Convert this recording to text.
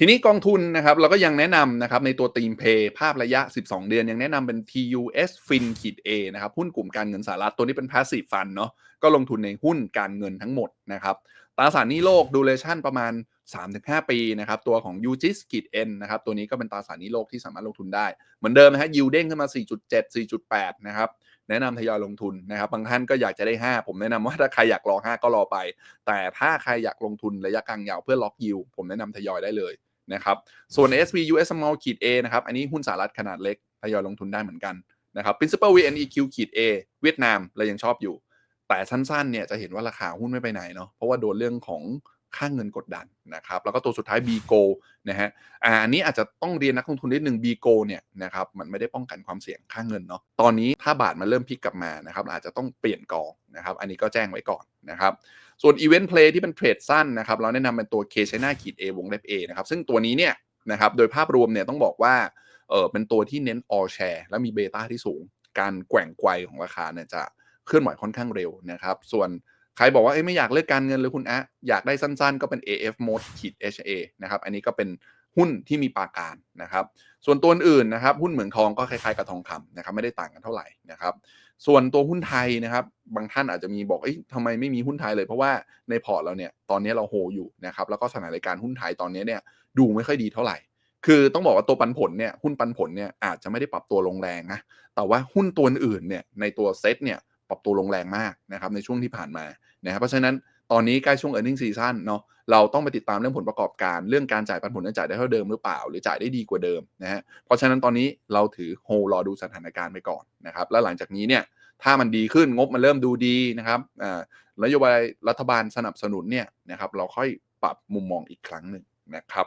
ทีนี้กองทุนนะครับเราก็ยังแนะนำนะครับในตัวทีมเพย์ภาพระยะ 12 เดือน ยังแนะนำเป็น TUS Fin ขีด A นะครับหุ้นกลุ่มการเงินสหรัฐตัวนี้เป็น passive fund เนาะก็ลงทุนในหุ้นการเงินทั้งหมดนะครับตราสารหนี้โลก duration ประมาณ 3-5 ปีนะครับตัวของ UGIS ขีด N นะครับตัวนี้ก็เป็นตราสารหนี้โลกที่สามารถลงทุนได้ เหมือนเดิมนะฮะ yield เด้งขึ้นมา 4.7 4.8 นะครับแนะนำทยอยลงทุนนะครับบางท่านก็อยากจะได้ 5 ผมแนะนำว่าถ้าใครอยากรอ 5 ก็รอไป แต่ถ้าใครอยากลงทุนระยะกลางยาวเพื่อล็อกยิวผมแนะนำทยอยได้เลย นะครับส่วน SV US Small ขีด A นะครับอันนี้หุ้นสหรัฐขนาดเล็กทยอยลงทุนได้เหมือนกันนะครับ Principal VNEQ ขีด A เวียดนามเรายังชอบอยู่ แต่สั้นๆเนี่ยจะเห็นว่าราคาหุ้นไม่ไปไหนเนาะเพราะว่าโดนเรื่องของ ค่าเงินกดดันนะครับแล้วก็ตัวสุดท้าย b g o นะฮะอันนี้อาจจะต้องเรียนนักลงทุนนิดนึง b g o เนี่ยนะครับมันไม่ได้ป้องกันความเสี่ยงค่าเงินเนาะตอนนี้ถ้าบาทมันเริ่มพลิกกลับมานะครับอาจจะต้องเปลี่ยนกองนะครับอันนี้ก็แจ้งไว้ก่อนนะครับส่วน Event Play ที่เป็นเทรดสั้นนะครับเราแนะนำเป็นตัว K China ขีด A วงเล็บ A นะครับซึ่งตัวนี้เนี่ยนะครับโดยภาพรวมเนี่ยต้องบอกว่าเออเป็นตัวที่เน้น all share และมีเบต้าที่สูง การแกว่งไกวของราคาเนี่ยจะเคลื่อนไหวค่อนข้างเร็วนะครับส่วน ใครบอกว่าไม่อยากเลือกการเงินเลยคุณอะอยากได้สั้นๆ ก็เป็น AF mode ขีด HA นะครับ อันนี้ก็เป็นหุ้นที่มีปาการนะครับ ส่วนตัวอื่นนะครับ หุ้นเหมืองทองก็คล้ายๆกับทองคำนะครับ ไม่ได้ต่างกันเท่าไหร่นะครับ ส่วนตัวหุ้นไทยนะครับ บางท่านอาจจะมีบอกเอ้ยทำไมไม่มีหุ้นไทยเลยเพราะว่าในพอร์ตเราเนี่ยตอนนี้เราโฮอยู่นะครับแล้วก็สถานการณ์หุ้นไทยตอนนี้เนี่ยดูไม่ค่อยดีเท่าไหร่ คือต้องบอกว่าตัวปันผลเนี่ยหุ้นปันผลเนี่ยอาจจะไม่ได้ปรับตัวลงแรงนะแต่ว่าหุ้นตัวอื่นเนี่ยในตัวเซ็ตเนี่ย ปรับตัวลงแรงมากนะครับในช่วงที่ผ่านมานะครับเพราะฉะนั้นตอนนี้ใกล้ช่วง e a r n i n g ็ season เนาะเราต้องไปติดตามเรื่องผลประกอบการ เรื่องการจ่ายปันผลจะจ่ายได้เท่าเดิมหรือเปล่า หรือจ่ายได้ดีกว่าเดิมนะฮะเพราะฉะนั้นตอนนี้เราถือโฮรอดูสถานการณ์ไปก่อนนะครับแล้วหลังจากนี้เนี่ยถ้ามันดีขึ้นงบมันเริ่มดูดีนะครับอ่านโยบายรัฐบาลสนับสนุนเนี่ยนะครับเราค่อยปรับมุมมองอีกครั้งหนึ่งนะครับ